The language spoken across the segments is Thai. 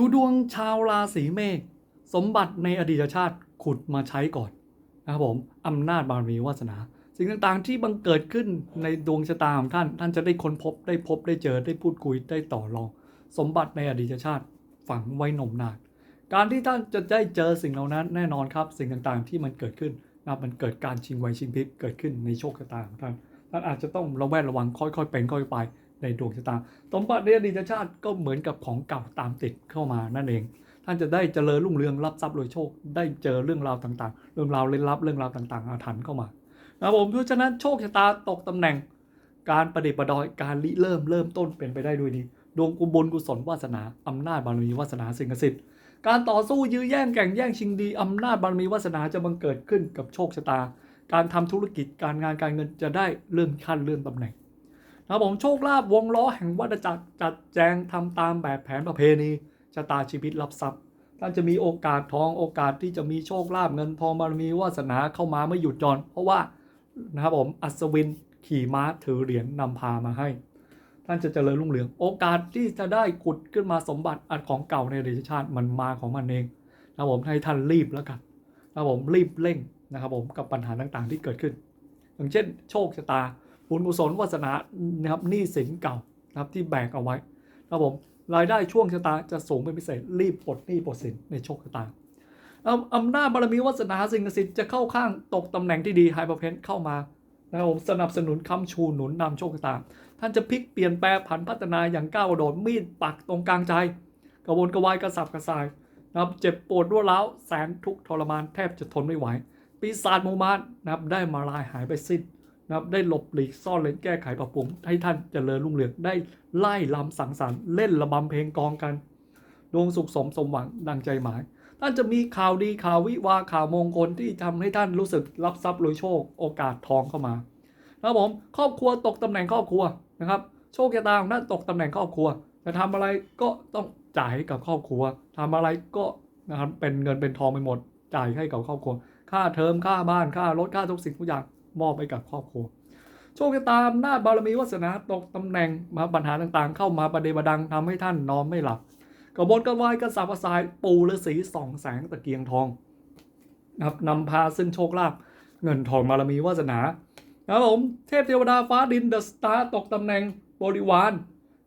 ดูดวงชาวราศีเมษสมบัติในอดีตชาติขุดมาใช้ก่อนนะครับผมอำนาจบารมีวาสนา สิ่งต่างๆที่บังเกิดขึ้นในดวงชะตาของท่าน ท่านจะได้ค้นพบได้พบได้เจอได้พูดคุยได้ต่อรอง สมบัติในอดีตชาติฝังไว้นมนานการที่ท่านจะได้เจอสิ่งเหล่านั้นแน่นอนครับ สิ่งต่างๆที่มันเกิดขึ้นนะมันเกิดการชิงไวชิงพริบเกิดขึ้นในโชคชะตาของท่านท่านอาจจะต้องระแวดระวังค่อยๆเป็นค่อยไป ในดวงชะตาสมบัติในอดีตชาติก็เหมือนกับของเก่าตามติดเข้ามานั่นเอง ท่านจะได้เจริญรุ่งเรืองรับทรัพย์รวยโชค ได้เจอเรื่องราวต่างๆ เรื่องราวเล่นลับเรื่องราวต่างๆอาถรรพ์เข้ามานะครับผมเพราะฉะนั้นโชคชะตาตกตำแหน่ง การประดิษฐ์ประดอยการริเริ่มเริ่มต้นเป็นไปได้ด้วยดีดวงกุบุญกุศลวาสนาอำนาจบารมีวาสนาสิ่งศักดิ์สิทธิ์การต่อสู้ยื้อแย่งแข่งแย่งชิงดีอำนาจบารมีวาสนาจะบังเกิดขึ้นกับโชคชะตา การทำธุรกิจการงานการเงินจะได้เลื่อนขั้นเลื่อนตำแหน่ง นะครับผมโชคลาภวงล้อแห่งวัฏจักรจัดแจงทำตามแบบแผนประเพณีชะตาชีวิตรับทรัพย์ท่านจะมีโอกาสทองโอกาสที่จะมีโชคลาภเงินทองบารมีวาสนาเข้ามาไม่หยุดหย่อน เพราะว่านะครับผมอัศวินขี่ม้าถือเหรียญนำพามาให้ ท่านจะเจริญรุ่งเรือง โอกาสที่จะได้ขุดขึ้นมาสมบัติอันของเก่าในอดีตชาติมันมาของมันเองนะครับผมให้ท่านรีบแล้วกันนะครับผมรีบเร่งนะครับผมกับปัญหาต่างๆที่เกิดขึ้น อย่างเช่น โชคชะตา บุญกุศลวาสนานะครับหนี้สินเก่านะครับที่แบกเอาไว้นะครับผมรายได้ช่วงชะตาจะสูงเป็นพิเศษรีบปลดหนี้ปลดสินในโชคชะตาอำนาจบารมีวาสนาสิ่งศักดิ์สิทธิ์จะเข้าข้างตกตำแหน่งที่ดีไฮเปอร์เพนเข้ามานะครับผมสนับสนุนคำชูหนุนนำโชคชะตา ท่านจะพลิกเปลี่ยนแปลผันพัฒนาอย่างก้าวโดดมีดปักตรงกลางใจ กระวนกระวายกระสับกระส่ายนะครับเจ็บปวดรั่วร้าวแสนทุกทรมานแทบจะทนไม่ไหวปีศาจมูมานนะครับได้มาลายหายไปสิ้น นะครับได้หลบหลีกซ่อนเลนแก้ไขปรับปรุงให้ท่านเจริญรุ่งเรืองได้ไล่ลำสังสรรค์เล่นระบำเพลงกองกันดวงสุขสมสมหวังดังใจหมาย ท่านจะมีข่าวดีข่าววิวาข่าวมงคลที่ทำให้ท่านรู้สึกรับทรัพย์รวยโชคโอกาสทองเข้ามานะครับผมครอบครัวตกตำแหน่งครอบครัวนะครับ โชคชะตาของท่านตกตำแหน่งครอบครัวจะทำอะไรก็ต้องจ่ายให้กับครอบครัวทำอะไรก็นะครับเป็นเงินเป็นทองไปหมดจ่ายให้กับครอบครัว ค่าเทอมค่าบ้านค่ารถค่าทุกสิ่งทุกอย่าง มอบไปกับครอบครัว โชคชะตาอำนาจบารมีวาสนาตกตำแหน่งมาปัญหาต่างๆ เข้ามาประเดประดังทำให้ท่านนอนไม่หลับกระบวนกระวายกระสับกระส่ายปูฤาษีส่องแสงตะเกียงทองนะครับนำพาซึ่งโชคลาภเงินทองบารมีวาสนานะครับผมเทพเทวดาฟ้าดินเดอะสตาร์ตกตำแหน่งบริวาร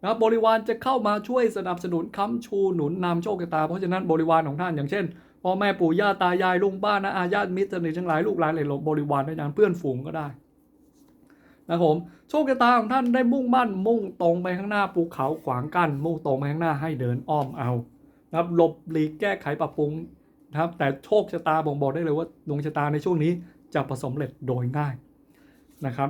นะรบบริวารจะเข้ามาช่วยสนับสนุนค้ำชูหนุนนำโชคชะตา เพราะฉะนั้นบริวารของท่านอย่างเช่น พ่อแม่ปู่ย่าตายายลุงป้านะอาญาติมิตรสนิททั้งหลายลูกหลานเลยบริวารได้นานเพื่อนฝูงก็ได้นะครับผมโชคชะตาของท่านได้มุ่งมั่นมุ่งตรงไปข้างหน้าภูเขาขวางกั้นมุ่งตรงไปข้างหน้าให้เดินอ้อมเอานะครับหลบหลีกแก้ไขปรับปรุงนะครับ แต่โชคชะตาบ่งบอกได้เลยว่าดวงชะตาในช่วงนี้จะประสบเร็จโดยง่ายนะครับ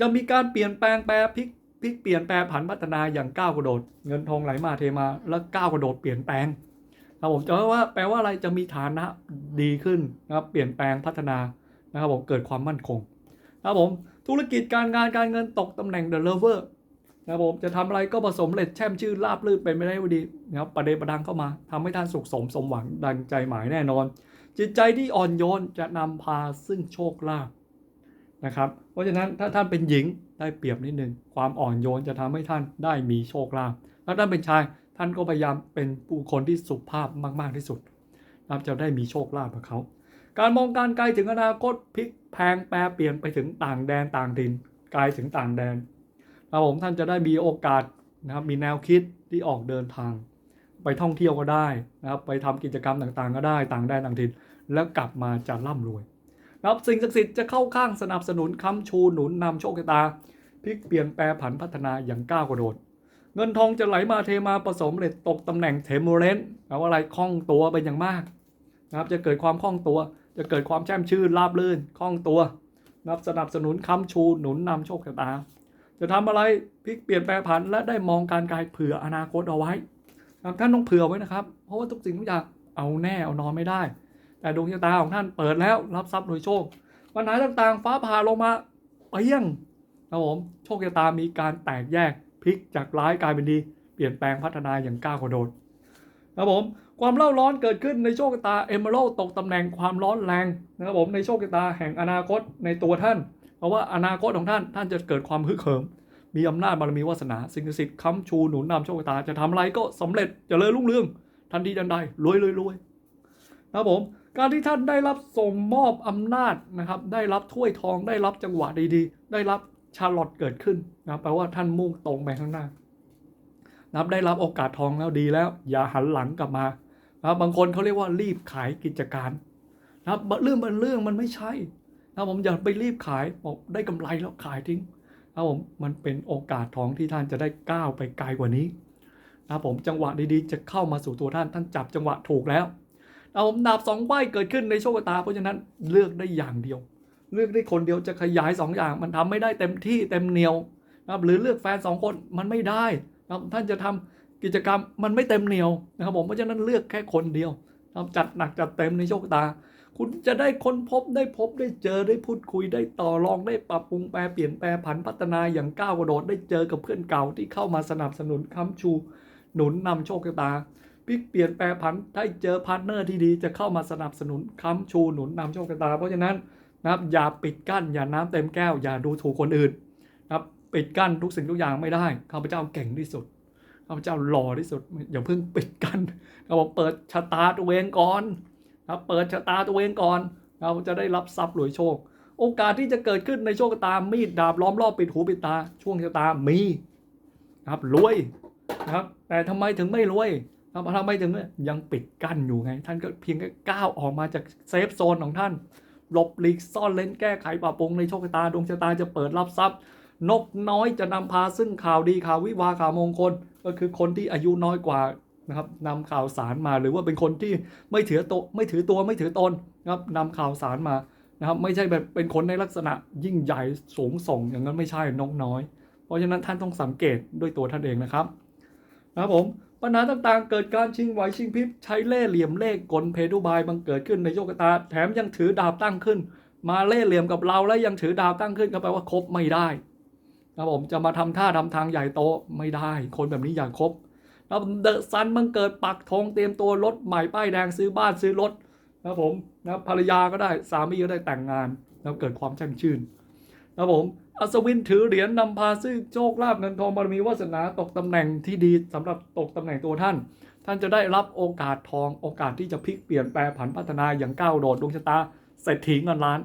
จะมีการเปลี่ยนแปลงแปรพลิกพลิกเปลี่ยนแปลงผันพัฒนาอย่างก้าวกระโดด เงินทองไหลมาเทมาแล้วก้าวกระโดดเปลี่ยนแปลง ครับผมจะว่าแปลว่าอะไรจะมีฐานะดีขึ้นนะครับเปลี่ยนแปลงพัฒนานะครับผมเกิดความมั่นคงนะครับผมธุรกิจการงานการเงินตกตำแหน่ง The Lover นะครับผมจะทำอะไรก็ประสมเร็จแช่มชื่อราบรื่นเป็นไม่ได้ดีนะครับประเดประดังเข้ามาทำให้ท่านสุขสมสมหวังดังใจหมายแน่นอน จิตใจที่อ่อนโยนจะนำพาซึ่งโชคลาภนะครับเพราะฉะนั้นถ้าท่านเป็นหญิงได้เปรียบนิดนึงความอ่อนโยนจะทำให้ท่านได้มีโชคลาภถ้าท่านเป็นชาย ท่านก็พยายามเป็นผู้คนที่สุภาพมาก ๆ ที่สุดนับจะได้มีโชคลาภกับเขา การมองการไกลถึงอนาคตพลิกแพงแปรเปลี่ยนไปถึงต่างแดนต่างถิ่นไกลถึงต่างแดนนะครับผมท่านจะได้มีโอกาสนะครับมีแนวคิดที่ออกเดินทาง ไปท่องเที่ยวก็ได้นะครับไปทำกิจกรรมต่างๆ ก็ได้ต่างแดนต่างถิ่นแล้วกลับมาจะร่ำรวยนะครับสิ่งศักดิ์สิทธิ์จะเข้าข้างสนับสนุนค้ำชูหนุนนำโชคชะตาพลิกเปลี่ยนแปลผันพัฒนาอย่างก้าวกระโดด เงินทองจะไหลมาเทมาผสมเร็จตกตำแหน่งเทมโมเรนต์แปลว่าอะไรคล่องตัวเป็นอย่างมากนะครับจะเกิดความคล่องตัว จะเกิดความแช่มชื่นราบรื่นคล่องตัวนะครับสนับสนุนค้ำชูหนุนนำโชคชะตา จะทำอะไรพลิกเปลี่ยนแปลผันและได้มองการไกลเผื่ออนาคตเอาไว้ครับท่านต้องเผื่อไว้นะครับ เพราะว่าทุกสิ่งทุกอย่างเอาแน่เอานอนไม่ได้ แต่ดวงชะตาของท่านเปิดแล้วรับทรัพย์โดยโชค ปัญหาต่างๆ ฟ้าผ่าลงมาเปี้ยงครับผมโชคชะตามีการแตกแยก พลิกจากร้ายกลายเป็นดี เปลี่ยนแปลงพัฒนาอย่างก้าวกระโดดนะครับผมความเล่าร้อนเกิดขึ้นในโชคชะตาเอเมอรัลตกตำแหน่งความร้อนแรงนะครับผมในโชคชะตาแห่งอนาคตในตัวท่าน เพราะว่าอนาคตของท่านท่านจะเกิดความฮึกเหิม มีอำนาจบารมีวาสนา สิ่งศักดิ์สิทธิ์ค้ำชูหนุนนำโชคชะตาจะทำอะไรก็สำเร็จเจริญรุ่งเรืองทันทีทันใดรวยรวยรวยนะครับผมการที่ท่านได้รับส่งมอบอำนาจนะครับได้รับถ้วยทองได้รับจังหวะดีๆ ได้รับ ชาลอตเกิดขึ้นนะครับแปลว่าท่านมุ่งตรงไปข้างหน้านะครับได้รับโอกาสทองแล้วดีแล้ว อย่าหันหลังกลับมานะครับบางคนเขาเรียกว่ารีบขายกิจการนะครับเรื่องบางเรื่องมันไม่ใช่นะครับผมอย่าไปรีบขายบอกได้กำไรแล้วขายทิ้งนะครับผมมันเป็นโอกาสทองที่ท่านจะได้ก้าวไปไกลกว่านี้นะครับผมจังหวะดีๆ จะเข้ามาสู่ตัวท่านท่านจับจังหวะถูกแล้วนะครับผมดาบสองใบเกิดขึ้นในโชคชะตาเพราะฉะนั้นเลือกได้อย่างเดียว เลือกได้คนเดียวจะขยายสองอย่าง มันทำไม่ได้เต็มที่เต็มเหนียวนะครับหรือเลือกแฟนสองคนมันไม่ได้นะครับท่านจะทำกิจกรรมมันไม่เต็มเหนียวนะครับผมเพราะฉะนั้นเลือกแค่คนเดียวนะครับจัดหนักจัดเต็มในโชคชะตา คุณจะได้ค้นพบได้พบได้เจอได้พูดคุยได้ต่อรองได้ปรับปรุงแปรเปลี่ยนแปลผันพัฒนาอย่างก้าวกระโดดได้เจอกับเพื่อนเก่าที่เข้ามาสนับสนุนค้ำชู หนุนนำโชคชะตาพลิกเปลี่ยนแปลผันได้เจอพาร์ทเนอร์ที่ดีจะเข้ามาสนับสนุนค้ำชูหนุนนำโชคชะตา เพราะฉะนั้น นะครับอย่าปิดกั้นอย่าน้ำเต็มแก้ว อย่าดูถูกคนอื่นนะครับปิดกั้นทุกสิ่งทุกอย่างไม่ได้ข้าพเจ้าเก่งที่สุดข้าพเจ้าหล่อที่สุด อย่าเพิ่งปิดกั้นเราบอกเปิดชะตาตัวเองก่อนนะครับเปิดชะตาตัวเองก่อน เราจะได้รับทรัพย์รวยโชค โอกาสที่จะเกิดขึ้นในโชคชะตามีดดาบล้อมรอบปิดหูปิดตา ช่วงชะตามีนะครับรวยนะครับแต่ทำไมถึงไม่รวยนะครับทำไมถึงยังปิดกั้นอยู่ไง ท่านก็เพียงแค่ก้าวออกมาจากเซฟโซนของท่าน หลบหลีกซ่อนเล้นแก้ไขปรับปรุงในโชคชะตาดวงชะตาจะเปิดรับทรัพย์ นกน้อยจะนำพาซึ่งข่าวดีข่าววิวาข่าวมงคล ก็คือคนที่อายุน้อยกว่านะครับนำข่าวสารมาหรือว่าเป็นคนที่ไม่ถือตัวไม่ถือตัวไม่ถือตนนะครับนำข่าวสารมานะครับไม่ใช่แบบเป็นคนในลักษณะยิ่งใหญ่สูงส่งอย่างนั้นไม่ใช่นกน้อย เพราะฉะนั้นท่านต้องสังเกตด้วยตัวท่านเองนะครับนะครับผม ปัญหาต่างๆ เกิดการชิงไหวชิงพริบใช้เล่เหลี่ยมเลขกลเพทุบายบังเกิดขึ้นในโชคชะตา แถมยังถือดาบตั้งขึ้น มาเล่เหลี่ยมกับเราแล้วยังถือดาบตั้งขึ้นก็แปลว่าคบไม่ได้นะผมจะมาทำท่าทำทางใหญ่โตไม่ได้ คนแบบนี้อย่าคบแล้วเดอะซันบังเกิดปักธงเตรียมตัวรถใหม่ป้ายแดงซื้อบ้านซื้อรถนะผมนะภรรยาก็ได้สามีก็ได้แต่งงานแล้วเกิดความแช่มชื่นนะผม อัศวินถือเหรียญนำพาซึ่งโชคลาภเงินทองบารมีวาสนาตกตำแหน่งที่ดีสำหรับตกตำแหน่งตัวท่าน ท่านจะได้รับโอกาสทองโอกาสที่จะพลิกเปลี่ยนแปลผันพัฒนาอย่างก้าวโดดดวงชะตาเศรษฐีเงินล้าน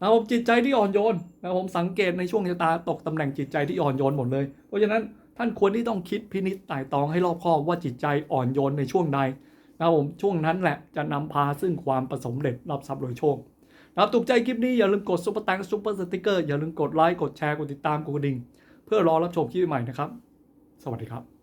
นะผมจิตใจที่อ่อนโยนนะผมสังเกตในช่วงชะตาตกตำแหน่งจิตใจที่อ่อนโยนหมดเลย เพราะฉะนั้นท่านควรที่ต้องคิดพินิจไต่ตองให้รอบคอบว่าจิตใจอ่อนโยนในช่วงใดนะผมช่วงนั้นแหละจะนำพาซึ่งความประสมเร็จรับทรัพย์รวยโชค นะครับถูกใจคลิปนี้อย่าลืมกดซุปเปอร์ตังซุปเปอร์สติกเกอร์อย่าลืมกดไลค์กดแชร์กดติดตามกดกระดิ่ง เพื่อรอรับชมคลิปใหม่นะครับ สวัสดีครับ